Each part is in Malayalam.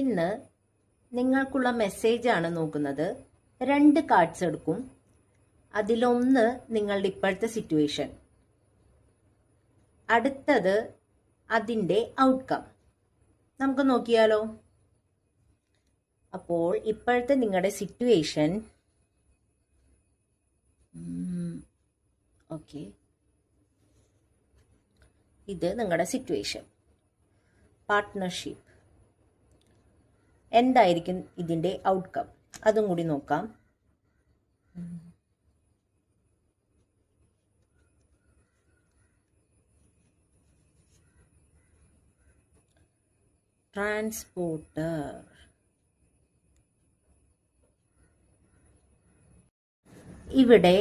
ഇന്ന് നിങ്ങൾക്കുള്ള മെസ്സേജ് ആണ് നോക്കുന്നത്. രണ്ട് കാർഡ്സ് എടുക്കും. അതിലൊന്ന് നിങ്ങളുടെ ഇപ്പോഴത്തെ സിറ്റുവേഷൻ അടുത്തത് അതിന്റെ ഔട്ട്കം നമുക്ക് നോക്കിയാലോ? അപ്പോൾ ഇപ്പോഴത്തെ നിങ്ങളുടെ സിറ്റുവേഷൻ ഓക്കെ ഇത് നിങ്ങളുടെ സിറ്റുവേഷൻ പാർട്ട്ണർഷിപ്പ് എന്തായിരിക്കും ഇതിന്റെ ഔട്ട്കം അതും കൂടി നോക്കാം. ട്രാൻസ്പോർട്ടർ ഇവിടെ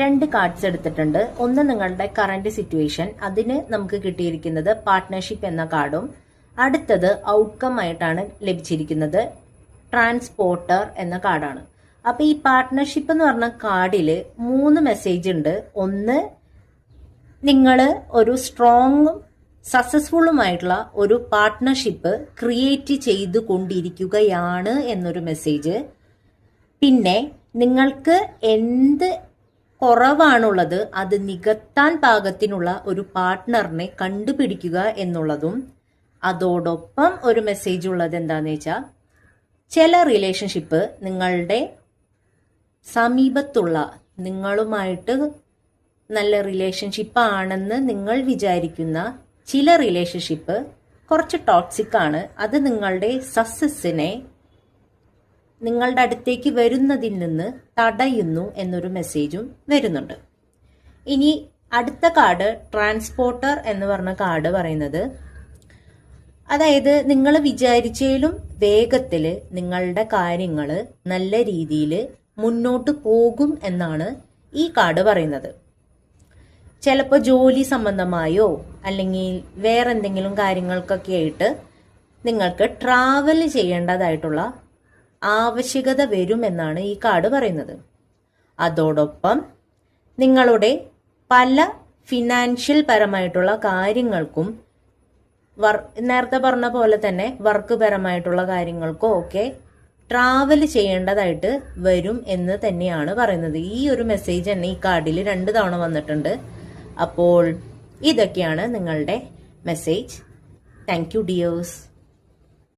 രണ്ട് കാർഡ്സ് എടുത്തിട്ടുണ്ട്. ഒന്ന് നിങ്ങളുടെ കറന്റ് സിറ്റുവേഷൻ അതിന് നമുക്ക് കിട്ടിയിരിക്കുന്നത് പാർട്ട്ണർഷിപ്പ് എന്ന കാർഡും അടുത്തത് ഔട്ട്കം ആയിട്ടാണ് ലഭിച്ചിരിക്കുന്നത്. ട്രാൻസ്പോർട്ടർ എന്ന കാർഡാണ്. അപ്പൊ ഈ പാർട്ട്ണർഷിപ്പ് എന്ന് പറഞ്ഞ കാർഡിൽ മൂന്ന് മെസ്സേജ് ഉണ്ട്. ഒന്ന് നിങ്ങൾ ഒരു സ്ട്രോങ്ങും സക്സസ്ഫുള്ളുമായിട്ടുള്ള ഒരു പാർട്ട്ണർഷിപ്പ് ക്രിയേറ്റ് ചെയ്തു കൊണ്ടിരിക്കുകയാണ് എന്നൊരു മെസ്സേജ് പിന്നെ നിങ്ങൾക്ക് എന്ത് കുറവാണുള്ളത് അത് നികത്താൻ പാകത്തിനുള്ള ഒരു പാർട്ട്ണറിനെ കണ്ടുപിടിക്കുക എന്നുള്ളതും അതോടൊപ്പം ഒരു മെസ്സേജ് ഉള്ളത് എന്താന്ന് വെച്ചാൽ ചില റിലേഷൻഷിപ്പ് നിങ്ങളുടെ സമീപത്തുള്ള നിങ്ങളുമായിട്ട് നല്ല റിലേഷൻഷിപ്പ് ആണെന്ന് നിങ്ങൾ വിചാരിക്കുന്ന ചില റിലേഷൻഷിപ്പ് കുറച്ച് ടോക്സിക് ആണ്. അത് നിങ്ങളുടെ സക്സസിനെ നിങ്ങളുടെ അടുത്തേക്ക് വരുന്നതിൽ നിന്ന് തടയുന്നു എന്നൊരു മെസ്സേജും വരുന്നുണ്ട്. ഇനി അടുത്ത കാർഡ് ട്രാൻസ്പോർട്ടർ എന്ന് പറഞ്ഞ കാർഡ് പറയുന്നത് അതായത് നിങ്ങൾ വിചാരിച്ചതിലും വേഗത്തിൽ നിങ്ങളുടെ കാര്യങ്ങൾ നല്ല രീതിയിൽ മുന്നോട്ട് പോകും എന്നാണ് ഈ കാർഡ് പറയുന്നത്. ചിലപ്പോൾ ജോലി സംബന്ധമായോ അല്ലെങ്കിൽ വേറെ എന്തെങ്കിലും കാര്യങ്ങൾക്കൊക്കെ ആയിട്ട് നിങ്ങൾക്ക് ട്രാവൽ ചെയ്യേണ്ടതായിട്ടുള്ള ആവശ്യകത വരുമെന്നാണ് ഈ കാർഡ് പറയുന്നത്. അതോടൊപ്പം നിങ്ങളുടെ പല ഫിനാൻഷ്യൽ പരമായിട്ടുള്ള കാര്യങ്ങൾക്കും വർ നേരത്തെ പറഞ്ഞ പോലെ തന്നെ വർക്ക് പരമായിട്ടുള്ള കാര്യങ്ങൾക്കോ ഒക്കെ ട്രാവൽ ചെയ്യേണ്ടതായിട്ട് വരും എന്ന് തന്നെയാണ് പറയുന്നത്. ഈ ഒരു മെസ്സേജ് തന്നെ ഈ കാർഡിൽ രണ്ട് തവണ വന്നിട്ടുണ്ട്. അപ്പോൾ ഇതൊക്കെയാണ് നിങ്ങളുടെ മെസ്സേജ് താങ്ക് യു ഡിയേഴ്സ്